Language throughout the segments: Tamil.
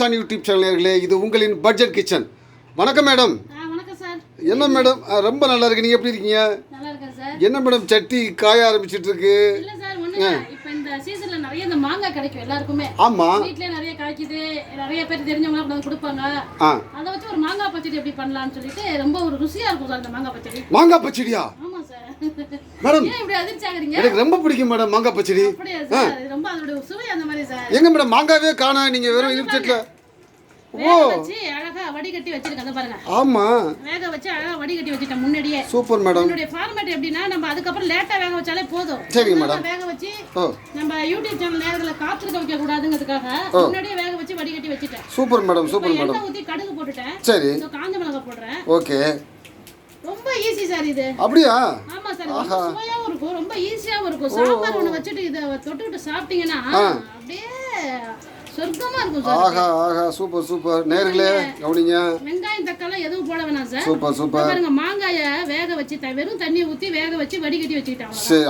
சான் யூடியூப் சேனல் நேயர்களே இது உங்களின் பட்ஜெட் கிச்சன் வணக்கம் மேடம். என்ன மேடம்? ரொம்ப நல்லா இருக்கு. நீங்கள் எப்படி இருக்கீங்க? என்ன மேடம் சட்டி காய ஆரம்பிச்சிட்டு இருக்கு? நிறைய வீட்லயே நிறைய காய்க்குது நிறைய பேர் தெரிஞ்சவங்க கொடுப்பாங்க. அதை வச்சு ஒரு மாங்காய் பச்சடி எப்படி பண்ணலாம்னு சொல்லிட்டு ரொம்ப ஒரு ருசியா இருக்கும் சார் இந்த மாங்காய் பச்சடி. மாங்காய் பச்சடியா? ஆமா மேடம் எனக்கு ரொம்ப பிடிக்கும் மேடம் மாங்காய் பச்சடி. அப்படியா சார்? இது ரொம்ப அதோட சுவை அந்த மாதிரி சார். எங்க மேடம் மாங்காவே காணா நீங்கள் வெறும் வச்சு அழகா வடிகட்டி வச்சிருக்கேன் பாருங்க. ஆமாம் வேக வச்சு அழகா வடிகட்டி வச்சுட்டேன் முன்னாடியே. Super madam. என்னுடைய ஃபார்மேட் எப்படின்னா நம்ம அதுக்கப்புறம் லேட்டா வேக வச்சாலே போதும். மேடம். வேக வச்சு நம்ம யூடியூப் சேனல் நேரத்தில் காத்திருக்க வைக்க கூடாதுங்கிறதுக்காக முன்னாடியே வேக வச்சு வடிகட்டி வச்சுட்டேன். Super madam super madam. எண்ணெய் ஊற்றி கடுகு போட்டுட்டேன். சரி. காஞ்ச மிளகாய் போடுறேன். ஓகே. ரொம்ப ஈஸி சார் இது. அப்படியா? ஆமா சார். ரொம்ப சுவையாவும் இருக்கும். ரொம்ப ஈஸியாவும் இருக்கும். சாம்பார் ஒண்ணு வச்சுட்டு இதை தொட்டுக்கிட்டு சாப்பிட்டீங்கன்னா அப்படியே சொர்க்கமா இருக்கும் சார். ஆஹா ஆஹா. Super super. நேர்களே கவனிங்க. வெங்காயம் தக்காளி எதுவும் போட வேணாம் சார். சூப்பர் பாருங்க மாங்காய வேக வச்சு வெறும் தண்ணியை ஊத்தி வேக வச்சு வடிகட்டி வச்சுக்கிட்டேன் சரி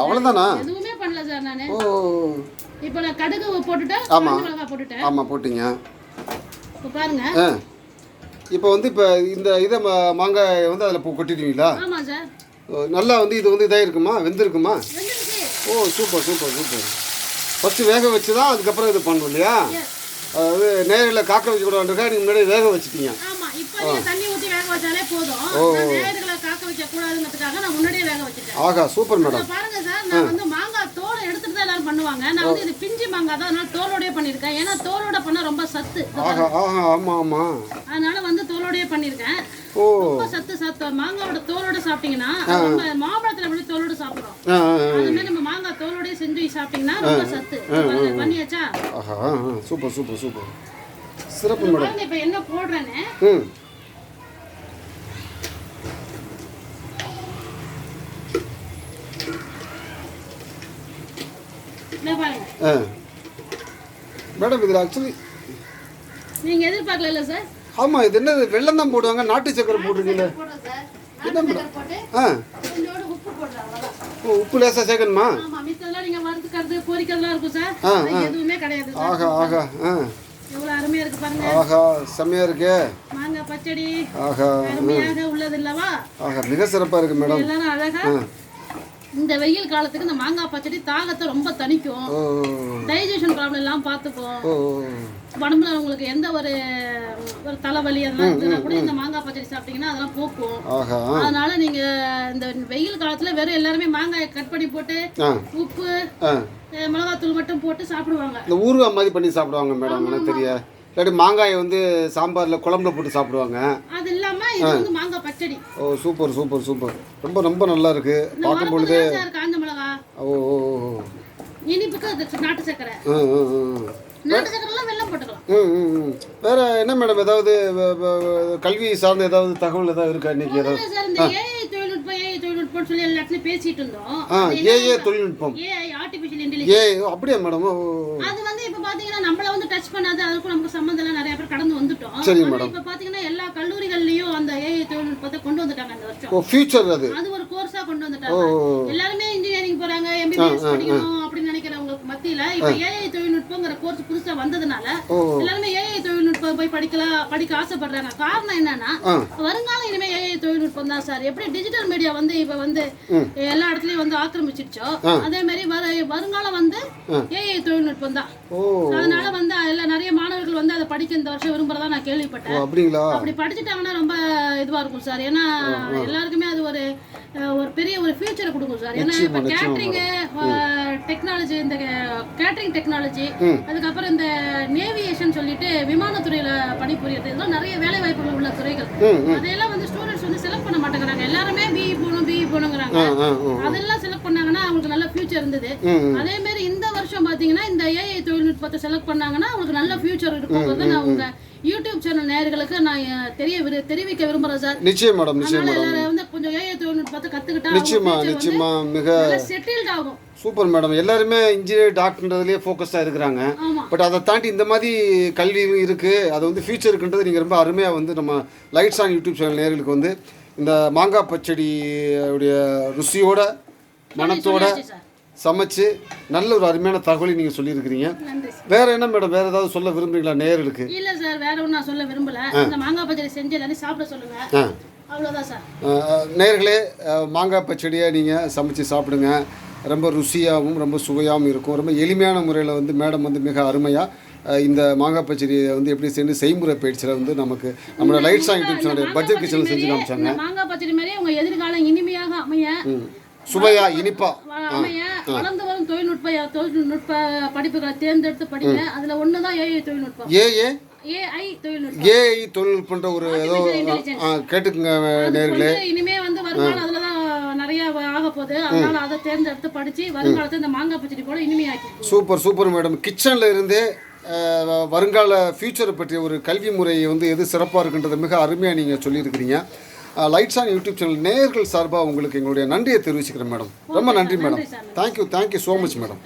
எதுவுமே பண்ணல சார் நானு. ஓ. இப்போ நான் கடுகு போட்டுட்டேன் மிளகாய் போட்டுட்டேன். ஆமாம் போட்டீங்க. இப்போ பாருங்க. இப்போ வந்து இப்போ இந்த இதை மாங்காய் வந்து அதில் கொட்டிடுவீங்களா? ஆமா சார். நல்லா வந்து இது வந்து இதாக இருக்குமா வெந்திருக்குமா ஓ சூப்பர் சூப்பர் சூப்பர். ஃபஸ்ட்டு வேக வச்சு தான் அதுக்கப்புறம் இது பண்ணணும் இல்லையா. அதாவது நேரில் காக்க வச்சு கூட வேண்டியிருக்கா நீங்கள் முன்னாடி வேக வச்சுட்டீங்க. ஆமா இப்போ நீங்க தண்ணி ஊத்தி வேக வச்சாலே போதும். நான் நேரங்களை காக்க வைக்க கூடாதுங்கிறதுக்காக நான் முன்னாடியே வேக வச்சுட்டேன். ஆகா சூப்பர் மேடம். பாருங்க சார் நான் வந்து மாங்காய் தோலை எடுத்துட்டு தான் எல்லாரும் பண்ணுவாங்க. நான் வந்து இது பிஞ்சு மாங்காய் தான் அதனால தோலோடயே பண்ணியிருக்கேன். ஏன்னா தோலோட பண்ணா ரொம்ப சத்து ஆஹா ஆஹா ஆமாம் ஆமாம் அதனால வந்து தோலோடயே பண்ணியிருக்கேன். ஓ ரொம்ப சத்து சத்து மாங்காயோட தோலோட சாப்பிட்டீங்கன்னா ரொம்ப மாம்பழத்துல எப்படி தோலோட சாப்பிடுறோம். அது மாதிரி நம்ம மாங்காய் தோலோடயே செஞ்சு சாப்பிட்டீங்கன்னா ரொம்ப சத்து. பண்ணியாச்சா. Super super super. சிறப்பு மேடம். இப்ப என்ன போடுறேன்னு? மேடம் இதில் ஆக்சுவலி நீங்க எதிர்பார்க்கல சார் ஆமாம் இது என்னது? வெள்ளம் தான் போடுவாங்க நாட்டு சக்கரை போடுறீங்களே. போடுறேன் சார். நாட்டு சக்கரை போட்டு ஆ. ஓ உப்பு லேசாக சேர்க்கணுமா? இருக்கும் சார். ஆ, இருக்கு ஆஹா செம்மையாக இருக்கே. ஆஹா ஆஹா மிக சிறப்பாக இருக்குது மேடம். இந்த வெயில் காலத்துக்கு இந்த மாங்காய் பச்சடி தாகத்தை ரொம்ப தணிக்கும். டைஜஷன் ப்ராப்ளம் எல்லாம் பார்த்துக்கும். உடம்புல உங்களுக்கு எந்த ஒரு ஒரு தலைவலி அதெல்லாம் இருக்குன்னா கூட இந்த மாங்காய் பச்சடி சாப்பிட்டீங்கன்னா அதெல்லாம் போக்கும். அதனால நீங்க இந்த வெயில் காலத்துல வெறும் எல்லாருமே மாங்காயை கட் பண்ணி போட்டு உப்பு மிளகாத்தூள் மட்டும் போட்டு சாப்பிடுவாங்க. இந்த ஊறுகாய் மாதிரி பண்ணி சாப்பிடுவாங்க மேடம் எனக்கு தெரிய இல்லாட்டி மாங்காயை வந்து சாம்பாரில் குழம்புல போட்டு சாப்பிடுவாங்க. அது இது வந்து மாங்காய் பச்சடி. ஓ சூப்பர் சூப்பர் சூப்பர். ரொம்ப ரொம்ப நல்லா இருக்கு. பார்க்கும் பொழுது வரப்பு சார் காஞ்ச மிளகா. ஓ ஓ ஓ. இனிப்புக்கு அது நாட்டு சக்கரை ஆ ஆ ஆ நாட்டு சக்கரைலாம் வெல்லம் போட்டுக்கலாம். ம் ம் வேற என்ன மேடம் ஏதாவது கல்வி சார்ந்த ஏதாவது தகவல் ஏதாவது இருக்கா இன்னைக்கு? ஏதாவது சார் தொழில்நுட்பம் ஏஐ தொழில்நுட்பம்னு சொல்லி எல்லா இடத்துலயும் பேசிட்டு இருந்தோம். ஆ ஏஏ தொழில்நுட்பம். ஏஐ ஆர்டிபிஷியல் இன்டெலிஜென்ஸ் ஏ அப்படியா மேடம். அது வந்து இப்ப பாத்தீங்கன்னா நம்மள வந்து டச் பண்ணாது அதுக்கும் நமக்கு சம்மந்தம் எல்லாம் நிறைய பேர் கடந்து வந்துட்டோம். ஆனா மேடம். இப்ப ஓ ஃபியூச்சர் அது. அது ஒரு கோர்ஸா கொண்டு வந்துட்டாங்க. எல்லாருமே இன்ஜினியரிங் போறாங்க எம்பிபிஎஸ் படிக்கணும் அப்படின்னு நினைக்கிறவங்களுக்கு மத்தியில இப்ப ஏஐ தொழில்நுட்பங்கிற கோர்ஸ் புதுசா வந்ததுனால. எல்லாருமே ஏஐ தொழில்நுட்பம் போய் படிக்கலாம் படிக்க ஆசைப்படுறாங்க. காரணம் என்னன்னா வருங்காலம் இனிமே ஏஐ தொழில்நுட்பம் தான் சார். எப்படி டிஜிட்டல் மீடியா வந்து இப்ப வந்து எல்லா இடத்துலயும் வந்து ஆக்கிரமிச்சிருச்சோ அதே மாதிரி வர வருங்காலம் வந்து ஏஐ தொழில்நுட்பம் தான். அதனால வந்து அதுல நிறைய மாணவர்கள் வந்து அதை படிக்க இந்த வருஷம் விரும்புறதா நான் கேள்விப்பட்டேன். அப்படிங்களா? அப்படி படிச்சுட்டாங்கன்னா ரொம்ப இதுவா இருக்கும் சார். ஏன்னா எல்லாருக்குமே அது ஒரு ஒரு பெரிய ஒரு ஃபியூச்சரை கொடுக்கும் சார். ஏன்னா இப்போ கேட்ரிங் டெக்னாலஜி இந்த கேட்ரிங் டெக்னாலஜி அதுக்கப்புறம் இந்த நேவியேஷன் சொல்லிட்டு விமானத்துறையில பணிபுரியறது இதெல்லாம் நிறைய வேலை வாய்ப்புகள் உள்ள துறைகள். அதையெல்லாம் வந்து வந்து செலக்ட் பண்ண மாட்டேங்கிறாங்க. எல்லாருமே பிஇ போகணும் பிஇ போகணுங்கிறாங்க. அதெல்லாம் செலக்ட் பண்ணாங்கன்னா அவங்களுக்கு நல்ல ஃபியூச்சர் இருந்தது. அதே மாதிரி இந்த வருஷம் பாத்தீங்கன்னா இந்த ஏஐ தொழில்நுட்பத்தை செலக்ட் பண்ணாங்கன்னா அவங்களுக்கு நல்ல ஃபியூச்சர் இருக்குங்கிறத நான் உங்க யூடியூப் சேனல் நேயர்களுக்கு நான் தெரிய தெரிவிக்க விரும்புறேன் சார் நிச்சயம் மேடம் நிச்சயம் மேடம் வந்து கொஞ்சம் ஏஐ தொழில்நுட்பத்தை கத்துக்கிட்டா நிச்சயமா நிச்சயமா. மிக செட்டில்ட் ஆகும். Super madam. எல்லாருமே இன்ஜினியர் டாக்டர்ன்றதுலேயே ஃபோக்கஸ்டாக இருக்கிறாங்க. பட் அதை தாண்டி இந்த மாதிரி கல்வியும் இருக்குது அது வந்து ஃபியூச்சர் இருக்குன்றது நீங்கள் ரொம்ப அருமையாக வந்து நம்ம லைட்ஸ் ஆன் யூடியூப் சேனல் நேர்களுக்கு வந்து இந்த மாங்காய் பச்சடி உடைய ருசியோட மனத்தோட சமைச்சு நல்ல ஒரு அருமையான தகவலை நீங்கள் சொல்லியிருக்கிறீங்க. வேற என்ன மேடம்? வேற ஏதாவது சொல்ல விரும்புறீங்களா நேயர்களுக்கு இல்ல சார் வேற ஒன்றும் நான் சொல்ல விரும்பல. இந்த மாங்காய் பச்சடி செஞ்சு எல்லாரும் சாப்பிட சொல்லுங்க. அஹ், மாங்காய் பச்சடியை நீங்கள் சமைச்சு சாப்பிடுங்க. ரொம்ப ருசியாகவும் ரொம்ப சுவையாகவும் இருக்கும். ரொம்ப எளிமையான முறையில் வந்து மேடம் வந்து மிக அருமையாக இந்த மாங்காய் பச்சடியை வந்து எப்படி செஞ்சு செய்முறை பயிற்சியில் வந்து நமக்கு நம்மளோட light song YouTube channel budget கிச்சனில் செஞ்சு காமிச்சாங்க. மாங்காய் பச்சடி மாதிரியே உங்க எதிர்காலம் இனிமையாக அமைய சுவையா இனிப்பா. வளர்ந்து வரும் தொழில்நுட்ப தொழில்நுட்ப படிப்புகளை தேர்ந்தெடுத்து படிங்க. அதுல ஒண்ணுதான் ஏஐ தொழில்நுட்பம். ஏ ஏ? ஏஐ தொழில்நுட்பம். ஏஐ தொழில்நுட்பன்ற ஒரு ஏதோ கேட்டுக்குங்க நேர்களே. இனிமே வந்து ஆக போகுது. அதனால அதை தேர்ந்தெடுத்து படிச்சு வருங்காலத்தை இந்த மாங்காய் பச்சடி போல இனிமையாக்கி சூப்பர் சூப்பர் மேடம். கிச்சனில் இருந்தே வருங்கால ஃபியூச்சரை பற்றிய ஒரு கல்வி முறையை வந்து எது சிறப்பாக இருக்குன்றதை மிக அருமையாக நீங்கள் சொல்லியிருக்கிறீங்க. லைட்ஸ் ஆன் யூடியூப் சேனல் நேயர்கள் சார்பாக உங்களுக்கு எங்களுடைய நன்றியை தெரிவிச்சுக்கிறேன் மேடம். ரொம்ப நன்றி madam. Thank you thank you so much madam.